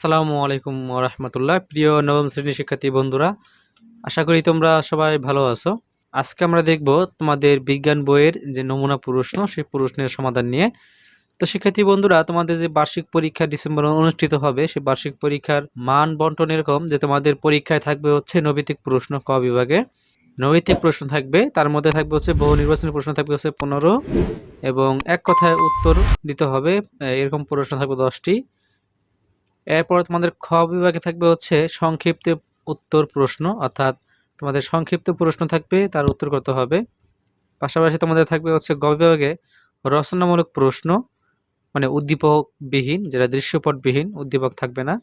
আসসালামু আলাইকুম রহমতুল্লাহ প্রিয় নবম শ্রেণির শিক্ষার্থী বন্ধুরা, আশা করি তোমরা সবাই ভালো আছো। আজকে আমরা দেখব তোমাদের বিজ্ঞান বইয়ের যে নমুনা প্রশ্ন, সেই প্রশ্নের সমাধান নিয়ে। তো শিক্ষার্থী বন্ধুরা, তোমাদের যে বার্ষিক পরীক্ষা ডিসেম্বরে অনুষ্ঠিত হবে, সেই বার্ষিক পরীক্ষার মান বন্টন এরকম যে তোমাদের পরীক্ষায় থাকবে হচ্ছে নৈতিক প্রশ্ন ক বিভাগে। নৈতিক প্রশ্ন থাকবে, তার মধ্যে থাকবে হচ্ছে বহু নির্বাচনী প্রশ্ন থাকবে হচ্ছে পনেরো এবং এক কথায় উত্তর দিতে হবে এরকম প্রশ্ন থাকবে দশটি। এরপর তোমাদের খ বিভাগে থাকবে হচ্ছে সংক্ষিপ্ত উত্তর প্রশ্ন, অর্থাৎ তোমাদের সংক্ষিপ্ত প্রশ্ন থাকবে, তার উত্তর করতে হবে। পাশাপাশি তোমাদের থাকবে হচ্ছে গ বিভাগে রচনামূলক প্রশ্ন মানে উদ্দীপকবিহীন, যেটা দৃশ্যপটবিহীন, উদ্দীপক থাকবে না।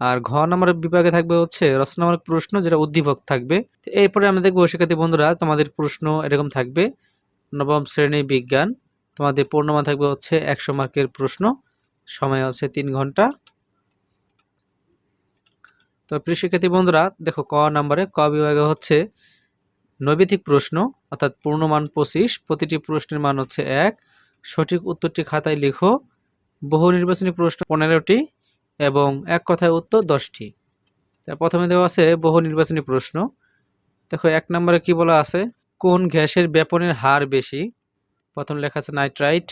আর ঘ নম্বর বিভাগে থাকবে হচ্ছে রচনামূলক প্রশ্ন, যেটা উদ্দীপক থাকবে। এরপরে আমরা দেখব, শিক্ষার্থী বন্ধুরা, তোমাদের প্রশ্ন এরকম থাকবে। নবম শ্রেণি বিজ্ঞান, তোমাদের পূর্ণমান থাকবে হচ্ছে একশো মার্কের প্রশ্ন, সময় হচ্ছে তিন ঘণ্টা। তো প্রিয় শিক্ষার্থী বন্ধুরা, দেখো ক নাম্বারে ক বিভাগে হচ্ছে নৈবিতিক প্রশ্ন, অর্থাৎ পূর্ণমান পঁচিশ, প্রতিটি প্রশ্নের মান হচ্ছে এক। সঠিক উত্তরটি খাতায় লিখো। বহু নির্বাচনী প্রশ্ন পনেরোটি এবং এক কথায় উত্তর দশটি। প্রথমে দেওয়া আছে বহু নির্বাচনী প্রশ্ন। দেখো এক নম্বরে কি বলা আছে? কোন গ্যাসের ব্যাপনের হার বেশি? প্রথম লেখা আছে নাইট্রাইট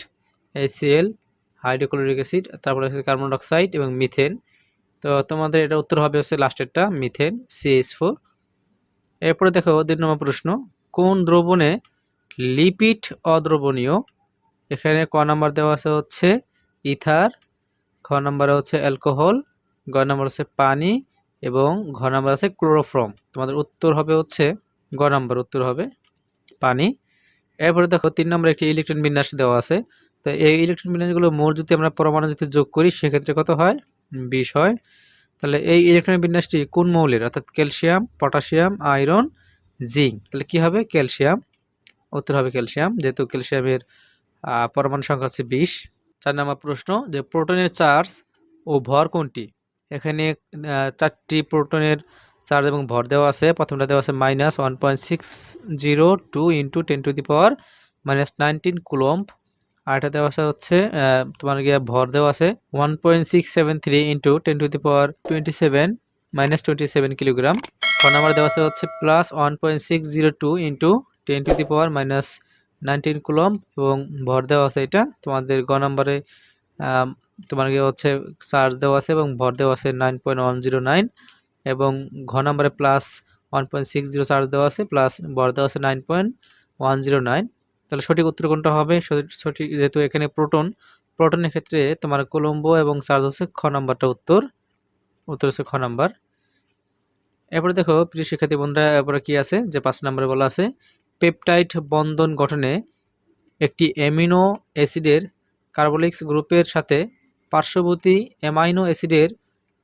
এসিএল হাইড্রোক্লোরিক অ্যাসিড, তারপরে আছে কার্বন ডাইঅক্সাইড এবং মিথেন। তো তোমাদের এটা উত্তর হবে হচ্ছে লাস্টেরটা মিথেন সিএইচ ফোর এরপরে দেখো, দুই নম্বর প্রশ্ন, কোন দ্রবণে লিপিড অদ্রবণীয়? এখানে ক নাম্বার দেওয়া আছে হচ্ছে ইথার খ নাম্বারে হচ্ছে অ্যালকোহল গ নাম্বার হচ্ছে পানি, এবং ঘ নাম্বার আছে ক্লোরোফ্রম তোমাদের উত্তর হবে হচ্ছে, গ নাম্বার উত্তর হবে পানি। এরপরে দেখো, তিন নম্বরে একটি ইলেকট্রন বিন্যাস দেওয়া আছে। তো এই ইলেকট্রন বিন্যাসগুলো মোট যদি আমরা পরমাণু যদি যোগ করি, সেক্ষেত্রে কত হয়? বিষ হয়। তাহলে এই ইলেকট্রন বিন্যাসটি কোন মৌলের? অর্থাৎ ক্যালসিয়াম, পটাশিয়াম, আয়রন, জিঙ্ক। তাহলে কি হবে? ক্যালসিয়াম। উত্তর হবে ক্যালসিয়াম। যেহেতু ক্যালসিয়ামের পরমাণু সংখ্যা হচ্ছে বিশ। চার নম্বর প্রশ্ন যে প্রোটনের চার্জ ও ভর কোনটি? এখানে চারটি প্রোটনের চার্জ এবং ভর দেওয়া আছে। প্রথমটা দেওয়া আছে minus one point six zero two into ten to the power minus nineteen coulomb আর এটা দেওয়া আছে হচ্ছে তোমার গিয়ে ভর দেওয়া আছে one point six seven three into ten to the power twenty seven minus twenty seven kilogram ছ নাম্বার দেওয়া আছে হচ্ছে plus one point six zero two into ten to the power minus nineteen coulomb এবং ভর দেওয়া আছে এটা তোমাদের গ নাম্বারে তোমার গিয়ে হচ্ছে চার্জ দেওয়া আছে এবং ভর দেওয়া আছে nine point one zero nine এবং ঘ নাম্বারে plus one point six zero charge দেওয়া আছে প্লাস ভর দেওয়া আছে nine point one zero nine তাহলে সঠিক উত্তর কোনটা হবে? সঠিক যেহেতু এখানে প্রোটন, প্রোটনের ক্ষেত্রে তোমার কলম্বো এবং চার্জ হচ্ছে খ নাম্বারটা উত্তর। উত্তর হচ্ছে খ নাম্বার। এরপরে দেখো, প্রিয় শিক্ষার্থী বন্ধুরা, এরপরে কি আছে? যে পাঁচ নম্বরে বলা আছে, পেপটাইড বন্ধন গঠনে একটি অ্যামিনো অ্যাসিডের কার্বলিক্স গ্রুপের সাথে পার্শ্ববর্তী অ্যামাইনো অ্যাসিডের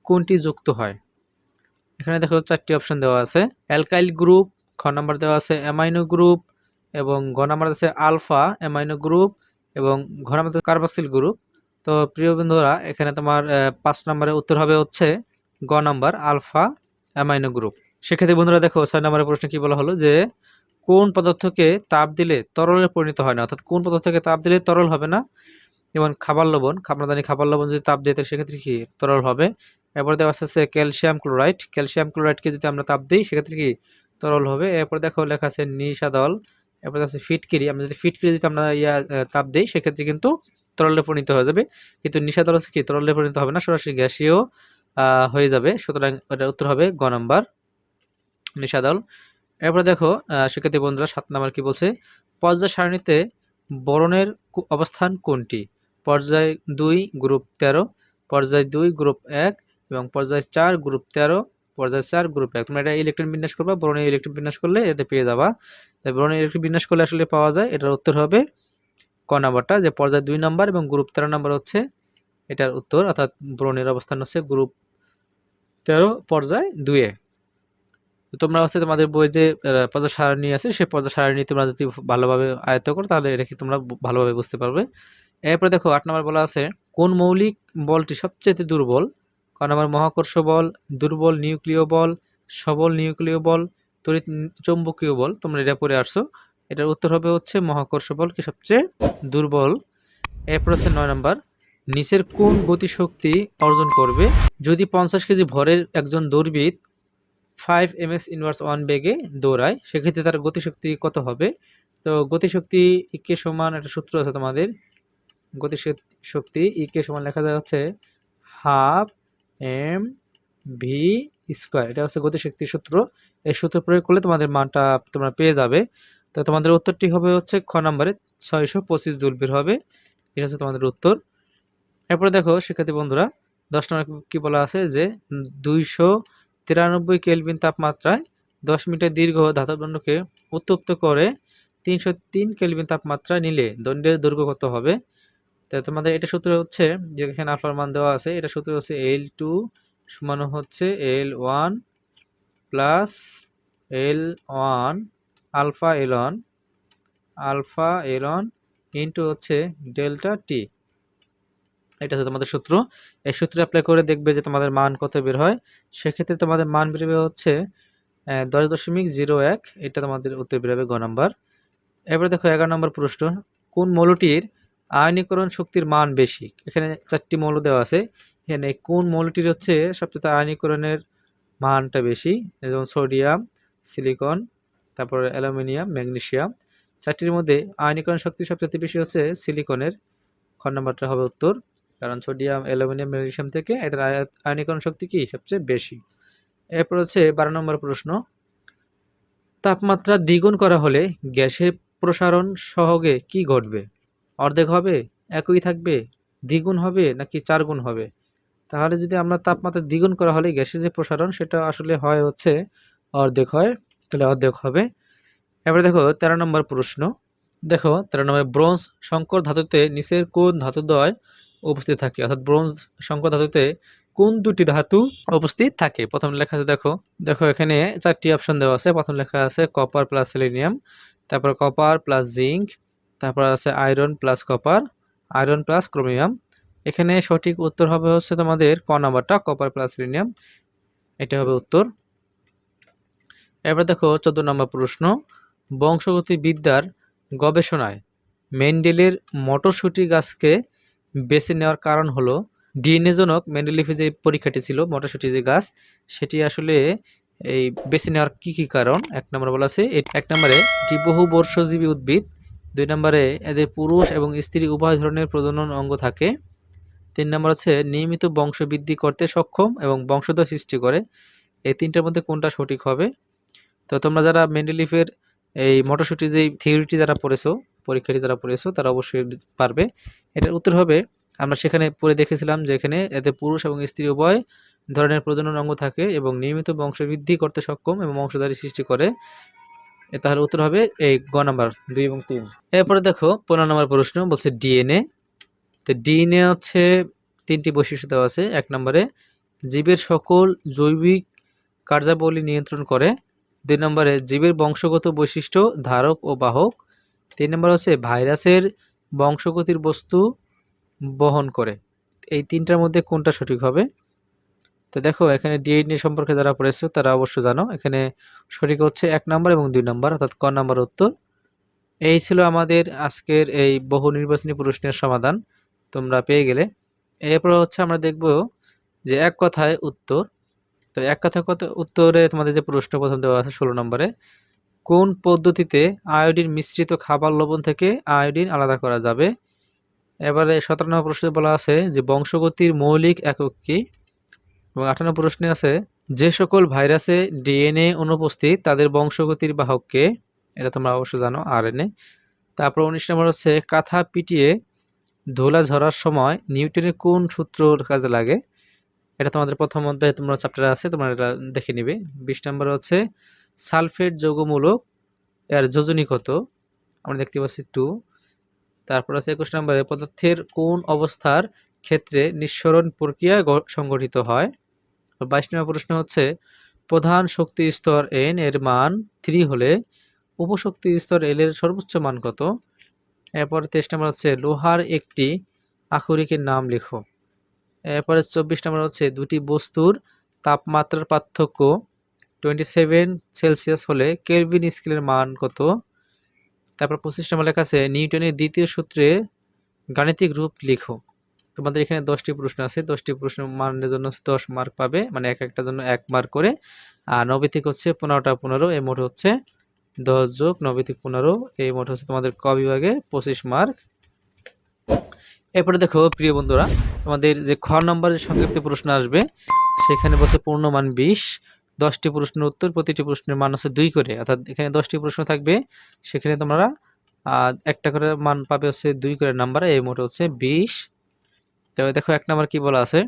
কোনটি যুক্ত হয়? এখানে দেখো চারটি অপশন দেওয়া আছে। অ্যালকাইল গ্রুপ, খ নাম্বার দেওয়া আছে, অ্যামাইনো গ্রুপ এবং ঘ নাম্বার আছে আলফা, অ্যামাইনো গ্রুপ এবং ঘ নাম্বার কার্বক্সিল গ্রুপ। তো প্রিয় বন্ধুরা, এখানে তোমার পাঁচ নম্বরের উত্তর হবে হচ্ছে গ নাম্বার, আলফা, অ্যামাইনো গ্রুপ। সেক্ষেত্রে বন্ধুরা দেখো, ছয় নম্বরের প্রশ্ন কি বলা হলো যে, কোন পদার্থকে তাপ দিলে তরলে পরিণত হয় না? অর্থাৎ কোন পদার্থকে তাপ দিলে তরল হবে না? যেমন খাবার লবণ, আমরা জানি খাবার লবণ যদি তাপ দিই সেক্ষেত্রে কি তরল হবে? এরপর দেওয়া আছে ক্যালসিয়াম ক্লোরাইড। ক্যালসিয়াম ক্লোরাইডকে যদি আমরা তাপ দিই, সেক্ষেত্রে কি তরল হবে? এরপর দেখো লেখা আছে নিশাদল এরপর আছে ফিটকিরি আমরা যদি ফিটকিরি যদি আমরা ইয়া তাপ দিই, সেক্ষেত্রে কিন্তু তরলে পরিণত হয়ে যাবে। কিন্তু নিশাদল হচ্ছে কি? তরলে পরিণত হবে না, সরাসরি গ্যাসীয় হয়ে যাবে। সুতরাং এটার উত্তর হবে গ নাম্বার নিশাদল এরপরে দেখো শিক্ষার্থী বন্ধুরা, সাত নাম্বার কি বলছে? পর্যায় সারণীতে বরণের অবস্থান কোনটি? পর্যায় দুই, গ্রুপ তেরো, পর্যায় দুই, গ্রুপ এক এবং পর্যায় চার, গ্রুপ তেরো পর্যায় চার গ্রুপ এক। তোমরা এটা ইলেকট্রন বিন্যাস করবা বরণের ইলেকট্রন বিন্যাস করলে এটা পেয়ে যাবা। বরণের ইলেকট্রন বিন্যাস করলে আসলে পাওয়া যায়, এটার উত্তর হবে ক নাম্বারটা, যে পর্যায় দুই নাম্বার এবং গ্রুপ তেরো নাম্বার হচ্ছে এটার উত্তর, অর্থাৎ ব্রণের অবস্থান হচ্ছে গ্রুপ তেরো পর্যায় দুয়ে তোমরা হচ্ছে তোমাদের বই যে পর্যায় সারণী আছে সেই পর্যায় সারণী তোমরা যদি ভালোভাবে আয়ত্ত করো, তাহলে এটা কি তোমরা ভালোভাবে বুঝতে পারবে। এরপরে দেখো আট নম্বর বলা আছে, কোন মৌলিক বলটি সবচেয়ে দুর্বল? ক নম্বর মহাকর্ষ বল, দুর্বল নিউক্লিয় বল, সবল নিউক্লিয় বল, তড়িৎ চৌম্বকীয় বল, তোমরা এটা পড়ে আসছো। এটার উত্তর হবে হচ্ছে মহাকর্ষ বল, কি সবচেয়ে দুর্বল। এরপর হচ্ছে নয় নম্বর। নিচের কোন গতিশক্তি অর্জন করবে? যদি পঞ্চাশ কেজি ভরের একজন দৌড়বিদ five m s inverse one বেগে দৌড়ায়, সেক্ষেত্রে তার গতিশক্তি কত হবে? তো গতিশক্তি ইকে সমান, একটা সূত্র আছে তোমাদের, গতিশক্তি ইকে সমান লেখা যায় হচ্ছে হাফ এম ভি স্কোয়ার। এটা হচ্ছে গতিশক্তির সূত্র। এই সূত্র প্রয়োগ করলে তোমাদের মানটা তোমরা পেয়ে যাবে। তো তোমাদের উত্তরটি হবে হচ্ছে খ নম্বরে ছয়শো পঁচিশ জুল হবে। এটা হচ্ছে তোমাদের উত্তর। এরপরে দেখো, শিক্ষার্থী বন্ধুরা, দশ নম্বর কি বলা আছে যে দুইশো তিরানব্বই কেলভিন তাপমাত্রায় দশ মিটার দীর্ঘ ধাতব দণ্ডকে উত্তপ্ত করে তিনশো তিন কেলভিন তাপমাত্রা নিলে দণ্ডের দৈর্ঘ্য কত হবে? তোমাদের এটা সূত্র হচ্ছে যে এখানে আলফার মান দেওয়া আছে, এটা সূত্র হচ্ছে এল টু সমান হচ্ছে L one plus L one alpha L one alpha L one into হচ্ছে ডেল্টা টি এটা হচ্ছে তোমাদের সূত্র। এই সূত্র অ্যাপ্লাই করে দেখবে যে তোমাদের মান কত বের হয়। সেক্ষেত্রে তোমাদের মান বেরোবে হচ্ছে দশ দশমিক জিরো এক, এটা তোমাদের উত্তর বেরোবে গ নাম্বার। এবারে দেখো এগারো নম্বর প্রশ্ন। কোন মৌলটির আয়নীকরণ শক্তির মান বেশি। এখানে চারটি মৌল দেওয়া আছে। এখানে কোন মৌলটির হচ্ছে সবচেয়ে আয়নীকরণের মানটা বেশি? যেমন সোডিয়াম, সিলিকন, তারপর অ্যালুমিনিয়াম ম্যাগনেশিয়াম চারটির মধ্যে আয়নীকরণ শক্তি সবচেয়ে বেশি হচ্ছে সিলিকনের। খ নম্বরটা হবে উত্তর। কারণ সোডিয়াম, অ্যালুমিনিয়াম ম্যাগনেশিয়াম থেকে এটার আয়নীকরণ শক্তি কি সবচেয়ে বেশি? এরপর হচ্ছে বারো নম্বর প্রশ্ন। তাপমাত্রা দ্বিগুণ করা হলে গ্যাসের প্রসারণ সহগে কি ঘটবে? অর্ধেক হবে, একই থাকবে, দ্বিগুণ হবে নাকি চার গুণ হবে? তাহলে যদি আমরা তাপমাত্রা দ্বিগুণ করা হলে গ্যাসের যে প্রসারণ সেটা আসলে হয় হচ্ছে অর্ধেক হয়, তাহলে অর্ধেক হবে। এবারে দেখো, তেরো নম্বর প্রশ্ন। দেখো, তেরো নম্বর ব্রোঞ্জ সংকর ধাতুতে নিচের কোন ধাতুদ্বয় উপস্থিত থাকে? অর্থাৎ ব্রোঞ্জ সংকর ধাতুতে কোন দুটি ধাতু উপস্থিত থাকে? প্রথম লেখা আছে দেখো দেখো এখানে চারটি অপশন দেওয়া আছে। প্রথম লেখা আছে কপার প্লাস সেলেনিয়াম তারপর কপার প্লাস জিঙ্ক তারপর আছে iron plus copper iron plus chromium এখানে সঠিক উত্তর হবে হচ্ছে তোমাদের ক নাম্বারটা কপার প্লাস সেলেনিয়াম এটা হবে উত্তর। এবার দেখো চোদ্দ নম্বর প্রশ্ন। বংশগতি বিদ্যার গবেষণায় মেন্ডেলের মটরশুটি গাছকে বেছে নেওয়ার কারণ হলো ডিএনএজনক মেন্ডেলিফে যে পরীক্ষাটি ছিল, মটরশুটি যে গাছ, সেটি আসলে এই বেছে নেওয়ার কী কী কারণ? এক নম্বর বলা আছে, এক নম্বরে এটি বহু বর্ষজীবী উদ্ভিদ দুই নম্বরে এদের পুরুষ এবং স্ত্রী উভয় ধরনের প্রজনন অঙ্গ থাকে। তিন নম্বর হচ্ছে নিয়মিত বংশবৃদ্ধি করতে সক্ষম এবং বংশধর সৃষ্টি করে। এই তিনটার মধ্যে কোনটা সঠিক হবে? তো তোমরা যারা মেন্ডেলিফের এই মটরশুটি যেই থিওরিটি যারা পড়েছো, পরীক্ষাটি যারা পড়েছো, তারা অবশ্যই পারবে। এটার উত্তর হবে, আমরা সেখানে পড়ে দেখেছিলাম যে এখানে এতে পুরুষ এবং স্ত্রী উভয় ধরনের প্রজনন অঙ্গ থাকে এবং নিয়মিত বংশবৃদ্ধি করতে সক্ষম এবং বংশধারী সৃষ্টি করে। তাহলে উত্তর হবে এই গ নাম্বার, দুই এবং তিন। এরপরে দেখো, পনেরো নম্বর প্রশ্ন বলছে ডিএনএ। তো ডিএনএ হচ্ছে তিনটি বৈশিষ্ট্য দেওয়া আছে। এক নম্বরে, জীবের সকল জৈবিক কার্যাবলী নিয়ন্ত্রণ করে। দুই নম্বরে, জীবের বংশগত বৈশিষ্ট্য, ধারক ও বাহক। তিন নম্বর হচ্ছে, ভাইরাসের বংশগতির বস্তু বহন করে। এই তিনটার মধ্যে কোনটা সঠিক হবে? তো দেখো, এখানে ডিএনএ সম্পর্কে যারা পড়েছো তারা অবশ্য জানো। এখানে সঠিক হচ্ছে এক নম্বর এবং দুই নম্বর, অর্থাৎ ক নম্বর উত্তর। এই ছিল আমাদের আজকের এই বহু নির্বাচনী প্রশ্নের সমাধান, তোমরা পেয়ে গেলে। এরপর হচ্ছে আমরা দেখব যে এক কথায় উত্তর। তো এক কথায় কত, উত্তরে তোমাদের যে প্রশ্ন প্রথম দেওয়া আছে ষোলো নম্বরে, কোন পদ্ধতিতে আয়োডিন মিশ্রিত খাবার লবণ থেকে আয়োডিন আলাদা করা যাবে? এবারে সতেরো নম্বর প্রশ্নে বলা আছে যে বংশগতির মৌলিক একক কি? এবং আঠান্ন প্রশ্নে আছে, যে সকল ভাইরাসে ডিএনএ অনুপস্থিত তাদের বংশগতির বাহককে, এটা তোমরা অবশ্য জানো আর এনে তারপর উনিশ নম্বর হচ্ছে, কাঁথা পিটিয়ে ধোলা ঝরার সময় নিউটনের কোন সূত্র কাজে লাগে? এটা তোমাদের প্রথম অধ্যায়ে তোমরা চ্যাপ্টারে আছে, তোমরা এটা দেখে নিবে। বিশ নম্বর হচ্ছে, সালফেট যৌগমূলক এর যোজনী কত? আমরা দেখতে পাচ্ছি টু তারপর আছে একুশ নম্বরে, পদার্থের কোন অবস্থার ক্ষেত্রে নিঃসরণ প্রক্রিয়া সংগঠিত হয়? বাইশ নম্বর প্রশ্ন হচ্ছে, প্রধান শক্তি স্তর এন এর মান থ্রি হলে উপশক্তি স্তর এল এর সর্বোচ্চ মান কত? এরপর তেইশ নম্বর হচ্ছে, লোহার একটি আখরিকের নাম লেখো। এরপরে চব্বিশ নম্বর হচ্ছে, দুটি বস্তুর তাপমাত্রার পার্থক্য টোয়েন্টি সেভেন সেলসিয়াস হলে কেলভিন স্কেলের মান কত? তারপর পঁচিশ নম্বর লেখা আছে, নিউটনের দ্বিতীয় সূত্রে গাণিতিক রূপ লিখো। তো তোমাদের এখানে দশটি প্রশ্ন আছে। দশটি প্রশ্ন মানের জন্য দশ মার্ক পাবে। মানে এক একটা জন্য এক মার্ক করে। আর নবে থেকে হচ্ছে পনেরোটা পনেরো। এই মোট হচ্ছে দশ যোগ নবে থেকে পনেরো। এই মোট হচ্ছে তোমাদের ক বিভাগে পঁচিশ মার্ক এরপরে দেখো, প্রিয় বন্ধুরা, তোমাদের যে খ নম্বরের সংক্ষিপ্ত প্রশ্ন আসবে, সেখানে বলছে পূর্ণমান বিশ। দশটি প্রশ্নের উত্তর, প্রতিটি প্রশ্নের মান হচ্ছে দুই করে। অর্থাৎ এখানে দশটি প্রশ্ন থাকবে। সেখানে তোমরা একটা করে মান পাবে হচ্ছে দুই করে নাম্বার এই মোট হচ্ছে বিশ। তবে দেখো, এক নম্বর কি বলা আছে?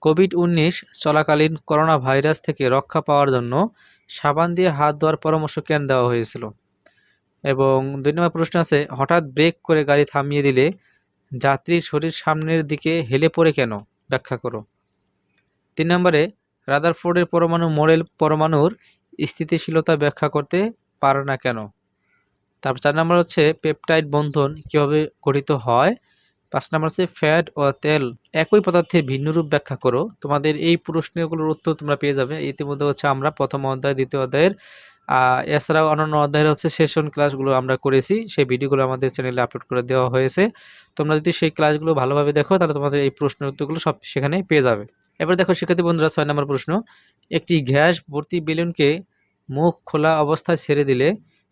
কোভিড উনিশ চলাকালীন করোনা ভাইরাস থেকে রক্ষা পাওয়ার জন্য সাবান দিয়ে হাত ধোয়ার পরামর্শ কেন দেওয়া হয়েছিল? এবং দুই নম্বর প্রশ্ন আছে, হঠাৎ ব্রেক করে গাড়ি থামিয়ে দিলে যাত্রীর শরীর সামনের দিকে হেলে পড়ে কেন? ব্যাখ্যা করো। তিন নম্বরে, রাদারফোর্ডের পরমাণু মডেল পরমাণুর স্থিতিশীলতা ব্যাখ্যা করতে পারে না কেন? তারপর চার নম্বর হচ্ছে, পেপটাইড বন্ধন কীভাবে গঠিত হয়? পাঁচ নম্বর হচ্ছে ফ্যাট ও তেল। একই পদার্থে ভিন্ন রূপ ব্যাখ্যা করো। তোমাদের এই প্রশ্নগুলোর উত্তর তোমরা পেয়ে যাবে। ইতিমধ্যে হচ্ছে আমরা প্রথম অধ্যায়, দ্বিতীয় অধ্যায়ের এছাড়াও অন্যান্য অধ্যায়ের হচ্ছে সেশন ক্লাসগুলো আমরা করেছি। সেই ভিডিওগুলো আমাদের চ্যানেলে আপলোড করে দেওয়া হয়েছে। তোমরা যদি সেই ক্লাসগুলো ভালোভাবে দেখো, তাহলে তোমাদের এই প্রশ্নের উত্তরগুলো সব সেখানে পেয়ে যাবে। এবার দেখো, শিক্ষার্থী বন্ধুরা, ছয় নম্বর প্রশ্ন। একটি গ্যাস ভর্তি বেলুনকে মুখ খোলা অবস্থায় ছেড়ে দিলে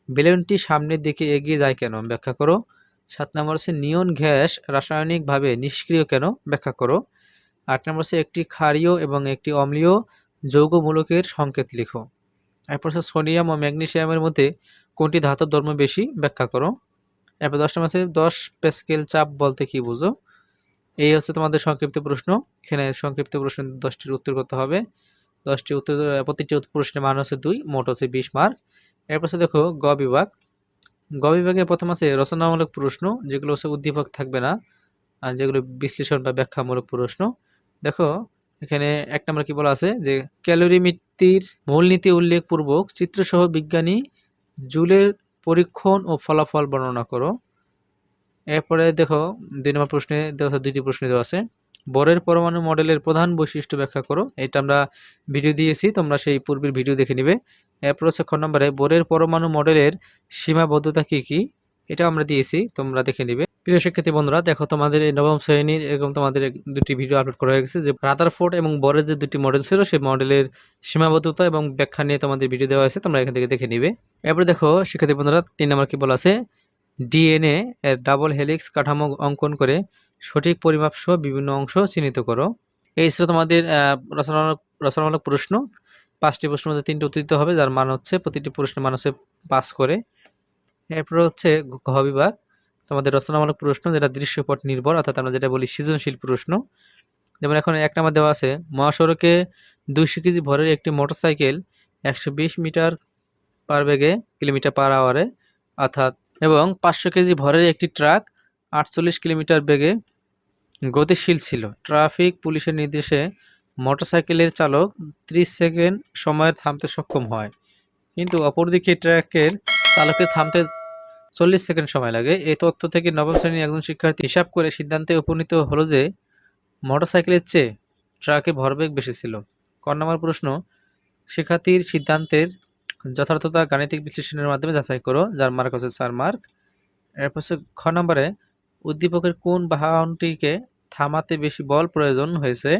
বেলুনটি সামনের দিকে এগিয়ে যায় কেন? ব্যাখ্যা করো। সাত নম্বর হচ্ছে নিয়ন গ্যাস রাসায়নিকভাবে নিষ্ক্রিয় কেন? ব্যাখ্যা করো। আট নম্বর হচ্ছে একটি ক্ষারীয় এবং একটি অম্লীয় যৌগমূলকের সংকেত লিখো। এরপর হচ্ছে সোডিয়াম ও ম্যাগনেশিয়ামের মধ্যে কোনটি ধাতব ধর্ম বেশি? ব্যাখ্যা করো। এরপর দশ নম্বর হচ্ছে দশ পেস্কেল চাপ বলতে কি বুঝো? এই হচ্ছে তোমাদের সংক্ষিপ্ত প্রশ্ন। এখানে সংক্ষিপ্ত প্রশ্ন দশটির উত্তর করতে হবে। দশটি উত্তর, প্রতিটি প্রশ্নের মান হচ্ছে দুই, মোট হচ্ছে বিশ মার্ক এরপর দেখো গ বিভাগ। গ বিভাগে প্রথম আছে রচনামূলক প্রশ্ন, যেগুলো হচ্ছে উদ্দীপক থাকবে না, আর যেগুলো বিশ্লেষণ বা ব্যাখ্যামূলক প্রশ্ন। দেখো, এখানে এক নম্বর কি বলা আছে? যে ক্যালোরি ক্যালোরিমিত্তির মূলনীতি উল্লেখপূর্বক চিত্রসহ বিজ্ঞানী জুলের পরীক্ষণ ও ফলাফল বর্ণনা করো। এরপরে দেখো, দুই নম্বর প্রশ্নে দেওয়া দুইটি প্রশ্ন দেওয়া আছে। বরের পরমাণু মডেলের প্রধান বৈশিষ্ট্য ব্যাখ্যা করো। এটা আমরা ভিডিও দিয়েছি, তোমরা সেই পূর্বের ভিডিও দেখে নিবে। এরপর হচ্ছে খ নম্বরে, বরের পরমাণু মডেলের সীমাবদ্ধতা কি কি? এটা আমরা দিয়েছি, তোমরা দেখে নিবে। প্রিয় শিক্ষার্থী বন্ধুরা, দেখো তোমাদের এই নবম শ্রেণির এরকম তোমাদের দুটি ভিডিও আপলোড করা হয়ে গেছে যে রাদারফোর্ড এবং বরের যে দুটি মডেল ছিল, সেই মডেলের সীমাবদ্ধতা এবং ব্যাখ্যা নিয়ে তোমাদের ভিডিও দেওয়া হয়েছে, তোমরা এখান থেকে দেখে নিবে। এরপরে দেখো, শিক্ষার্থী বন্ধুরা, তিন নম্বর কি বলা আছে? ডিএনএ এর ডাবল হেলিক্স কাঠামো অঙ্কন করে সঠিক পরিমাপ সহ বিভিন্ন অংশ চিহ্নিত করো। এই ছিল তোমাদের রচনামূলক রচনামূলক প্রশ্ন। পাঁচটি প্রশ্নের মধ্যে তিনটি উত্তর দিতে হবে, যার মান হচ্ছে প্রতিটি প্রশ্নের মান হচ্ছে পাস করে। এরপর হচ্ছে ঘ বিভাগ। তোমাদের রচনামূলক প্রশ্ন যেটা দৃশ্যপট নির্ভর, অর্থাৎ আমরা যেটা বলি সৃজনশীল প্রশ্ন। যেমন এখন এক নাম্বার দেওয়া আছে, মহাসড়কে দুইশো কেজি ভরের একটি মোটরসাইকেল একশো বিশ মিটার পার বেগে, কিলোমিটার পার আওয়ারে, অর্থাৎ এবং পাঁচশো কেজি ভরের একটি ট্রাক আটচল্লিশ কিলোমিটার বেগে গতিশীল ছিল। ট্রাফিক পুলিশের নির্দেশে মোটরসাইকেলের চালক ত্রিশ সেকেন্ড সময়ে থামতে সক্ষম হয়। কিন্তু অপরদিকে ট্রাকের চালকের থামতে চল্লিশ সেকেন্ড সময় লাগে। এই তথ্য থেকে নবম শ্রেণির একজন শিক্ষার্থী হিসাব করে সিদ্ধান্তে উপনীত হলো যে, মোটরসাইকেলের চেয়ে ট্রাকে ভরবেগ বেশি ছিল। ক নম্বর প্রশ্ন, শিক্ষার্থীর সিদ্ধান্তের যথার্থতা গাণিতিক বিশ্লেষণের মাধ্যমে যাচাই করো, যার মার্ক হচ্ছে চার মার্ক এরপর হচ্ছে খ নম্বরে, উদ্দীপকের কোন বাহনটিকে থামাতে বেশি বল প্রয়োজন হয়েছে?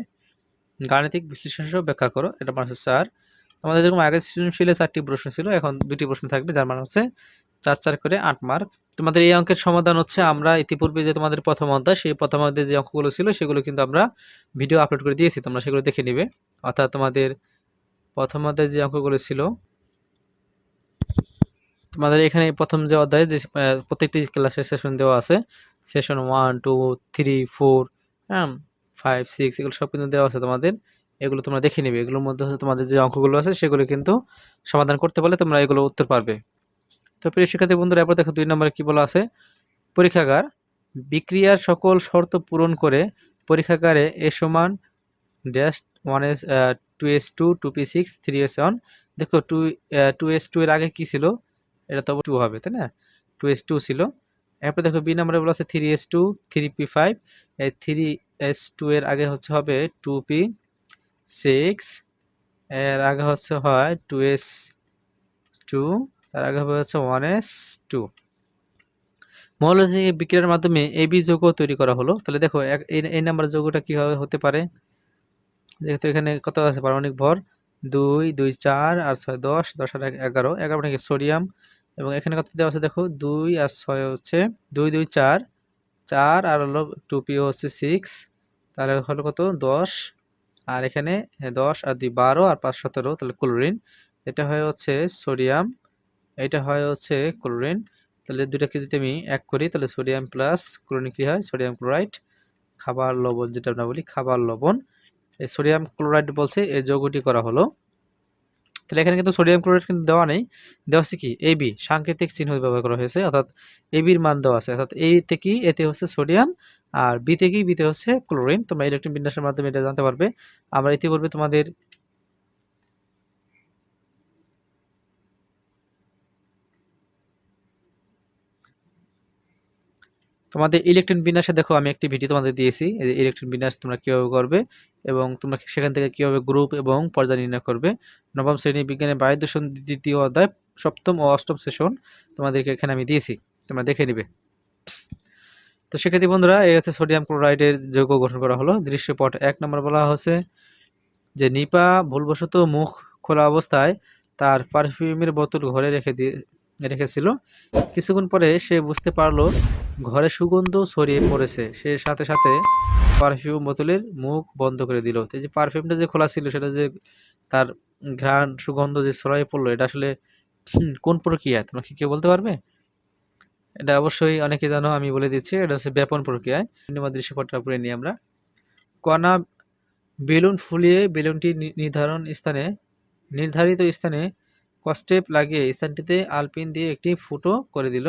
গাণিতিক বিশ্লেষণ সহ ব্যাখ্যা করো, এটা মান হচ্ছে চার আমাদের যেরকম আগে সৃজনশীলে চারটি প্রশ্ন ছিল, এখন দুটি প্রশ্ন থাকবে, যার মান হচ্ছে চার চার করে আট মার্ক তোমাদের এই অঙ্কের সমাধান হচ্ছে, আমরা ইতিপূর্বে যে তোমাদের প্রথম অধ্যায়, সেই প্রথম অধ্যায়ে যে অঙ্কগুলো ছিল, সেগুলো কিন্তু আমরা ভিডিও আপলোড করে দিয়েছি, তোমরা সেগুলো দেখে নিবে। অর্থাৎ তোমাদের প্রথম অধ্যায়ে যে অঙ্কগুলো ছিল তোমাদের এখানে প্রথম যে অধ্যায় যে প্রত্যেকটি ক্লাসের সেশন দেওয়া আছে session one two three four হ্যাঁ ফাইভ সিক্স এগুলো সব কিন্তু দেওয়া আছে তোমাদের। এগুলো তোমরা দেখে নিবে। এগুলোর মধ্যে তোমাদের যে অঙ্কগুলো আছে, সেগুলো কিন্তু সমাধান করতে পারলে তোমরা এগুলো উত্তর পারবে। তো প্রিয় শিক্ষার্থী বন্ধুরা, এরপর দেখো দুই নম্বরে কি বলা আছে? পরীক্ষাগার, বিক্রিয়ার সকল শর্ত পূরণ করে পরীক্ষাগারে এ সমান dash one s two s two two p six three s one দেখো টু টু এস টু এর আগে কি ছিল? এটা তো টু হবে, তাই না? টু এস টু ছিল। এরপর দেখো বি নম্বরে বলা আছে three s two three p five এই থ্রি এস টু এর আগে হচ্ছে হবে টু পি সিক্স এর আগে হচ্ছে হয় টু এস টু তার আগে হবে হচ্ছে ওয়ান এস টু মৌল থেকে বিক্রিয়ার মাধ্যমে এবি যৌগ তৈরি করা হলো। তাহলে দেখো এই নাম্বার যৌগটা কীভাবে হতে পারে? যেহেতু এখানে কত আছে? পারমাণবিক ভর। দুই দুই, চার, আর ছয়, দশ দশ আর এগারো। এগারো নাকি সোডিয়াম। এবং এখানে কত দেওয়া আছে দেখো? দুই আর ছয় হচ্ছে দুই দুই, চার। চার আর হলো টু পি হচ্ছে সিক্স। তাহলে হলো কত? দশ। আর এখানে দশ আর দুই, বারো আর পাঁচ, সতেরো। তাহলে ক্লোরিন। এটা হয় হচ্ছে সোডিয়াম। এটা হয় হচ্ছে ক্লোরিন। তাহলে দুটাকে যদি আমি এক করি, তাহলে সোডিয়াম প্লাস ক্লোরিন কী হয়? Sodium chloride. খাবার লবণ যেটা আমরা বলি, খাবার লবণ। সোডিয়াম ক্লোরাইড বলছে, এই যৌগটি করা হলো। তাহলে এখানে কিন্তু সোডিয়াম ক্লোরাইড কিন্তু দেওয়া নেই। দেওয়া হচ্ছে কি? এবি সাংকেতিক চিহ্ন ব্যবহার করা হয়েছে, অর্থাৎ এবির মান দেওয়া আছে। অর্থাৎ এতে কি এতে হচ্ছে সোডিয়াম, আর বি কি বিতে হচ্ছে ক্লোরিন। তোমরা ইলেকট্রন বিন্যাসের মাধ্যমে এটা জানতে পারবে। আমরা ইতিপূর্বে তোমাদের তোমাদের ইলেকট্রন বিন্যাসে দেখো আমি একটি ভিডিও তোমাদের দিয়েছি। এই যে ইলেকট্রন বিন্যাস তোমরা কীভাবে করবে এবং তোমরা সেখান থেকে কীভাবে গ্রুপ এবং পর্যায় নির্ণয় করবে। নবম শ্রেণি বিজ্ঞানের বায়ু দূষণ দ্বিতীয় অধ্যায় সপ্তম ও অষ্টম সেশন তোমাদেরকে এখানে আমি দিয়েছি। তোমরা দেখে নিবে। তো সেক্ষেত্রে বন্ধুরা, এই হচ্ছে সোডিয়াম ক্লোরাইডের যৌগ গঠন করা হলো। দৃশ্যপট এক নম্বর বলা হচ্ছে যে নিপা ভুলবশত মুখ খোলা অবস্থায় তার পারফিউমের বোতল ঘরে রেখে দিয়ে রেখেছিল। কিছুক্ষণ পরে সে বুঝতে পারল, ঘরে সুগন্ধ ছড়িয়ে পড়েছে। সে সাথে সাথে পারফিউম বোতলের মুখ বন্ধ করে দিল। যে পারফিউমটা যে খোলা ছিল, সেটা যে তার ঘ্রাণ, সুগন্ধ যে ছড়িয়ে পড়ল, এটা আসলে কোন প্রক্রিয়া? তোমরা কি কেউ বলতে পারবে? এটা অবশ্যই অনেকে জানো, আমি বলে দিচ্ছি, এটা হচ্ছে ব্যাপন প্রক্রিয়ায় দৃশ্যপটটা পড়ে নিই আমরা। কণা বেলুন ফুলিয়ে বেলুনটি নির্ধারণ স্থানে, নির্ধারিত স্থানে কস্টেপ লাগিয়ে স্থানটিতে আলপিন দিয়ে একটি ফুটো করে দিল।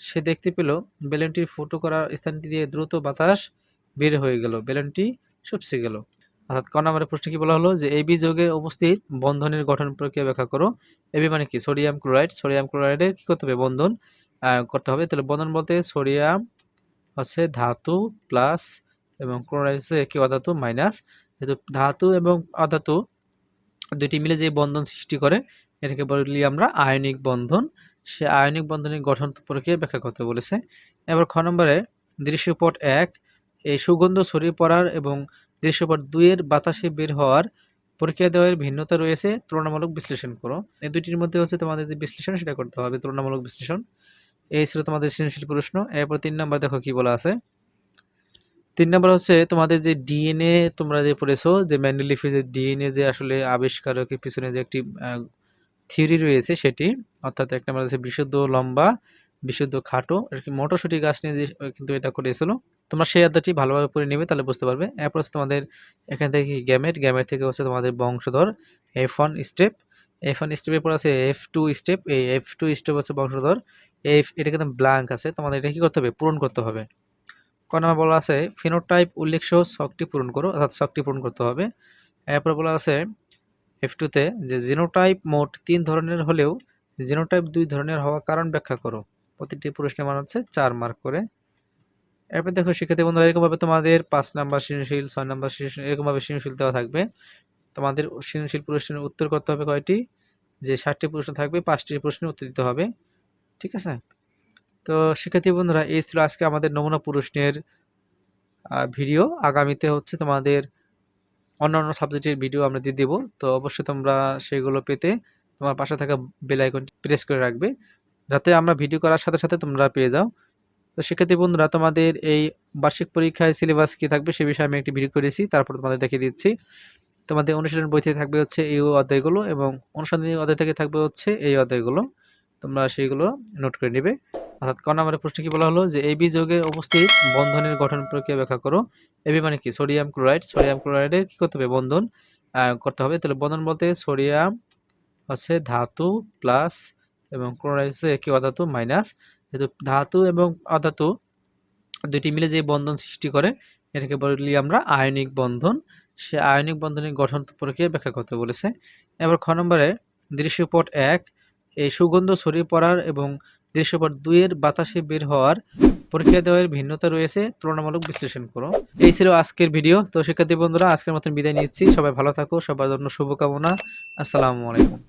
সে দেখতে পেল বেলুনটির ফুটো করার স্থানটি দিয়ে দ্রুত বাতাস বের হয়ে গেল। বেলুনটি সবসে গেল। অর্থাৎ ক নম্বরের প্রশ্ন কি বলা হলো যে, এবি যোগে উপস্থিত বন্ধনের গঠন প্রক্রিয়া ব্যাখ্যা করো। এবি মানে কি? Sodium chloride. সোডিয়াম ক্লোরাইডের কি করতে হবে? বন্ধন করতে হবে। তাহলে বন্ধন বলতে সোডিয়াম হচ্ছে ধাতু প্লাস এবং ক্লোরাইড হচ্ছে কি অধাতু মাইনাস। যেহেতু ধাতু এবং অধাতু দুটি মিলে যে বন্ধন সৃষ্টি করে এটাকে বলি আমরা আয়নিক বন্ধন। সে আয়নিক বন্ধনের গঠন প্রক্রিয়া ব্যাখ্যা করতে বলেছে। এবার খ নম্বরে, দৃশ্যপট এক, এই সুগন্ধ ছড়িয়ে পড়ার এবং দৃশ্যপট দুইয়ের বাতাসে বের হওয়ার প্রক্রিয়া দেওয়ার ভিন্নতা রয়েছে, তুলনামূলক বিশ্লেষণ করো। এই দুইটির মধ্যে হচ্ছে তোমাদের যে বিশ্লেষণ, সেটা করতে হবে, তুলনামূলক বিশ্লেষণ। এই ছিল তোমাদের সৃজনশীল প্রশ্ন। এরপর তিন নম্বর দেখো কি বলা আছে। তিন নম্বর হচ্ছে তোমাদের যে ডিএনএ তোমরা যে পড়েছো, যে ম্যান্ডেলিফের যে ডিএনএ যে আসলে আবিষ্কারকের পিছনে যে একটি থিওরি রয়েছে সেটি, অর্থাৎ এক নম্বর হচ্ছে বিশুদ্ধ লম্বা, বিশুদ্ধ খাটো, আর কি মটরশুঁটি গাছ নিয়ে কিন্তু এটা করেছিল। তোমরা সেই অধ্যায়টি ভালোভাবে পড়ে নেবে, তাহলে বুঝতে পারবে। এরপর হচ্ছে তোমাদের এখান থেকে গ্যামেট গ্যামেট থেকে হচ্ছে তোমাদের বংশধর F one step F one স্টেপের পর আছে এফ টু স্টেপ এই এফ টু স্টেপ হচ্ছে বংশধর এফ এটা কিন্তু ব্ল্যাঙ্ক আছে। তোমাদের এটা কি করতে হবে? পূরণ করতে হবে। ক নম্বর বলা আছে ফিনোটাইপ উল্লেখ সহ ছকটি পূরণ করো, অর্থাৎ ছকটি পূরণ করতে হবে। এরপর বলা আছে এফ টুতে যে জিনোটাইপ মোট তিন ধরনের হলেও জিনোটাইপ দুই ধরনের হওয়ার কারণ ব্যাখ্যা করো। প্রতিটি প্রশ্নের মান হচ্ছে চার মার্ক করে। এরপর দেখো, শিক্ষার্থী বন্ধুরা, এরকমভাবে তোমাদের পাঁচ নাম্বার সৃজনশীল, ছয় নাম্বার সৃজনশীল, এরকমভাবে সৃজনশীল দেওয়া থাকবে। তোমাদের সৃজনশীল প্রশ্নের উত্তর করতে হবে কয়টি? যে ষাটটি প্রশ্ন থাকবে, পাঁচটি প্রশ্নের উত্তর দিতে হবে। ঠিক আছে? তো শিক্ষার্থী বন্ধুরা, এই ছিল আজকে আমাদের নমুনা প্রশ্নের ভিডিও আগামীতে হচ্ছে তোমাদের অন্যান্য সাবজেক্টের ভিডিও আমরা দিয়ে দেবো। তো অবশ্যই তোমরা সেগুলো পেতে তোমার পাশে থাকা বেল আইকনটি প্রেস করে রাখবে। যাতে আমরা ভিডিও করার সাথে সাথে তোমরা পেয়ে যাও। তো শিক্ষার্থী বন্ধুরা, তোমাদের এই বার্ষিক পরীক্ষায় সিলেবাস কি থাকবে সে বিষয়ে আমি একটি ভিডিও করেছি, তারপর তোমাদের দেখিয়ে দিচ্ছি। তোমাদের অনুশীলন বই থেকে থাকবে হচ্ছে এই অধ্যায়গুলো এবং অনুসন্ধানী অধ্যায় থেকে থাকবে হচ্ছে এই অধ্যায়গুলো। তোমরা সেইগুলো নোট করে নেবে। অর্থাৎ ক নম্বরের প্রশ্ন কি বলা হলো? যে এবি যোগে উপস্থিত বন্ধনের গঠন প্রক্রিয়া ব্যাখ্যা করো। এবি মানে কি? Sodium chloride. সোডিয়াম ক্লোরাইডের কি করতে হবে? বন্ধন করতে হবে। তাহলে বন্ধন বলতে সোডিয়াম হচ্ছে ধাতু প্লাস এবং ক্লোরাইড হচ্ছে কি অধাতু মাইনাস। যেহেতু ধাতু এবং অধাতু দুটি মিলে যে বন্ধন সৃষ্টি করে, এটাকে বলি আমরা আয়নিক বন্ধন। সে আয়নিক বন্ধনের গঠন প্রক্রিয়া ব্যাখ্যা করতে বলেছে। এবার খ নম্বরে দৃশ্যপট এক, এই সুগন্ধ ছড়িয়ে পড়ার এবং দৃশ্যপট দুইয়ের বাতাসে বের হওয়ার পরীক্ষা দেওয়ার ভিন্নতা রয়েছে, তুলনামূলক বিশ্লেষণ করো। এই ছিল আজকের ভিডিও। তো শিক্ষার্থী বন্ধুরা, আজকের মতন বিদায় নিচ্ছি। সবাই ভালো থাকো, সবার জন্য শুভকামনা। আসসালামু আলাইকুম।